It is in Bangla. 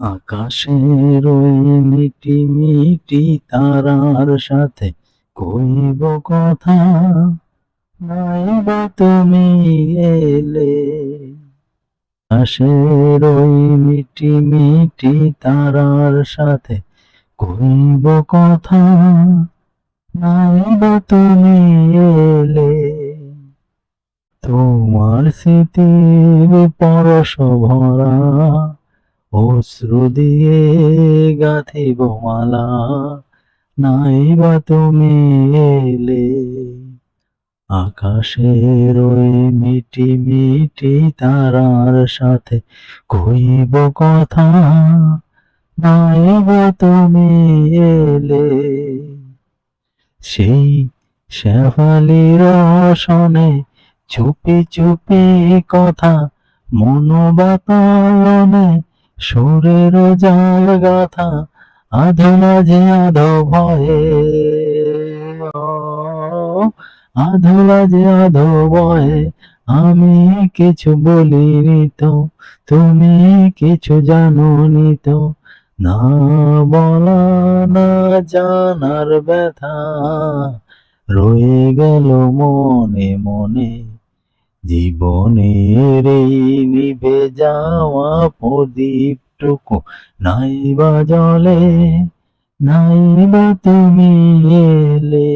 আকাশের ওই মিটি মিটি তারার সাথে কইব কথা। নাই বা তুমি এলে। আকাশের ওই মিটি মিটি তারার সাথে কইব কথা। নাই বা তুমি এলে। তোমার স্মৃতির পরশ ভরা অশ্রু দিয়ে গাঁথিব মালা নাই বা তুমি এলে আকাশের ওই মিটি মিটি তারার সাথে কইব কথা নাই বা তুমি এলে সেই শেফালির রসনে চুপি চুপি কথা, মনোবাতায়নে সুরের জাল গাথা আধো মাঝে আধো ভয়ে। আধো মাঝে আধো ভয়ে আমি কিছু বলিনি তো, তুমি কিছু জানোনি তো। না বলা, না জানার ব্যথা রয়ে গেল মনে মনে। জীবনের এই নিভে যাওয়া প্রদীপটুকু নাই বা জলে নাই বা তুমি এলে।